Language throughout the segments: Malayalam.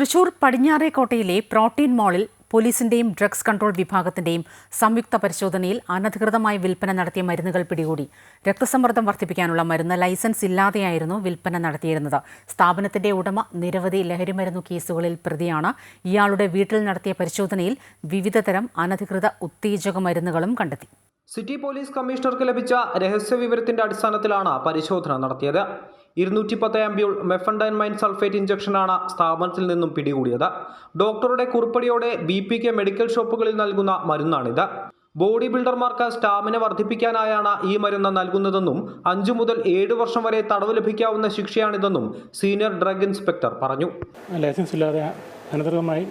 തൃശൂർ പടിഞ്ഞാറേക്കോട്ടയിലെ പ്രോട്ടീൻ മാളിൽ പോലീസിന്റെയും ഡ്രഗ്സ് കൺട്രോൾ വിഭാഗത്തിന്റെയും സംയുക്ത പരിശോധനയിൽ അനധികൃതമായി വിൽപ്പന നടത്തിയ മരുന്നുകൾ പിടികൂടി. രക്തസമ്മർദ്ദം വർദ്ധിപ്പിക്കാനുള്ള മരുന്ന് ലൈസൻസ് ഇല്ലാതെയായിരുന്നു വിൽപ്പന നടത്തിയിരുന്നത്. സ്ഥാപനത്തിന്റെ ഉടമ നിരവധി ലഹരിമരുന്നു കേസുകളിൽ പ്രതിയാണ്. ഇയാളുടെ വീട്ടിൽ നടത്തിയ പരിശോധനയിൽ വിവിധതരം അനധികൃത ഉത്തേജക മരുന്നുകളും കണ്ടെത്തി. സിറ്റി പോലീസ് കമ്മീഷണർക്ക് ലഭിച്ച രഹസ്യ വിവരത്തിന്റെ അടിസ്ഥാനത്തിലാണ് പരിശോധന നടത്തിയത്. ഇരുന്നൂറ്റി പത്ത് ആംബ്യൂൾ മെഫൻഡൈൻമൈൻ സൾഫേറ്റ് ഇഞ്ചക്ഷനാണ് സ്ഥാപനത്തിൽ നിന്നും പിടികൂടിയത്. ഡോക്ടറുടെ കുറിപ്പടിയോടെ ബി പി കെ മെഡിക്കൽ ഷോപ്പുകളിൽ നൽകുന്ന മരുന്നാണിത്. ബോഡി ബിൽഡർമാർക്ക് സ്റ്റാമിന വർദ്ധിപ്പിക്കാനായാണ് ഈ മരുന്ന് നൽകുന്നതെന്നും അഞ്ചു മുതൽ ഏഴ് വർഷം വരെ തടവ് ലഭിക്കാവുന്ന ശിക്ഷയാണിതെന്നും സീനിയർ ഡ്രഗ് ഇൻസ്പെക്ടർ പറഞ്ഞു. ലൈസൻസ് ഇല്ലാതെ അനധികൃതമായി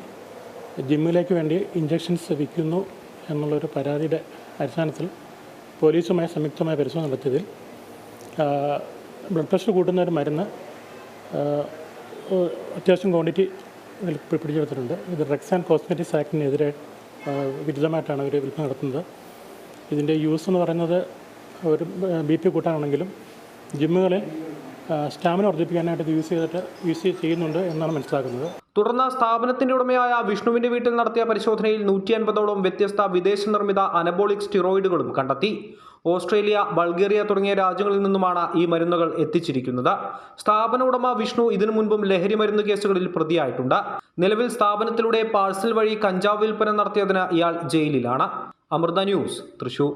ജിമ്മിലേക്ക് വേണ്ടി ഇഞ്ചക്ഷൻസ് വിൽക്കുന്നു എന്നുള്ളൊരു പരാതിയുടെ അടിസ്ഥാനത്തിൽ പോലീസുമായി സംയുക്തമായ പരിശോധന നടത്തിയതിൽ ബ്ലഡ് പ്രഷർ കൂട്ടുന്ന ഒരു മരുന്ന് അത്യാവശ്യം ക്വാണ്ടിറ്റി ഇതിൽ പിടിച്ചെടുത്തിട്ടുണ്ട്. ഇത് ഡ്രഗ്സ് ആൻഡ് കോസ്മെറ്റിക്സ് ആക്ടിനെതിരെ വിരുദ്ധമായിട്ടാണ് അവർ വിൽപ്പന നടത്തുന്നത്. ഇതിന്റെ യൂസ് എന്ന് പറയുന്നത് ഒരു ബി പി കൂട്ടാനാണെങ്കിലും ജിമ്മുകളിൽ സ്റ്റാമിന വർദ്ധിപ്പിക്കാനായിട്ട് ഇത് യൂസ് ചെയ്തിട്ട് യൂസ് ചെയ്യുന്നുണ്ട് എന്നാണ് മനസ്സിലാക്കുന്നത്. തുടർന്ന് സ്ഥാപനത്തിന്റെ ഉടമയായ വിഷ്ണുവിന്റെ വീട്ടിൽ നടത്തിയ പരിശോധനയിൽ നൂറ്റി അൻപതോളം വ്യത്യസ്ത വിദേശ നിർമ്മിത അനബോളിക് സ്റ്റിറോയിഡുകളും കണ്ടെത്തി. ഓസ്ട്രേലിയ ബൾഗേറിയ തുടങ്ങിയ രാജ്യങ്ങളിൽ നിന്നുമാണ് ഈ മരുന്നുകൾ എത്തിച്ചിരിക്കുന്നത്. സ്ഥാപന ഉടമ വിഷ്ണു ഇതിനു മുൻപും ലഹരി മരുന്ന് കേസുകളിൽ പ്രതിയായിട്ടുണ്ട്. നിലവിൽ സ്ഥാപനത്തിലൂടെ പാഴ്സൽ വഴി കഞ്ചാവ് വിൽപ്പന നടത്തിയതിന് ഇയാൾ ജയിലിലാണ്. അമൃത ന്യൂസ് തൃശൂർ.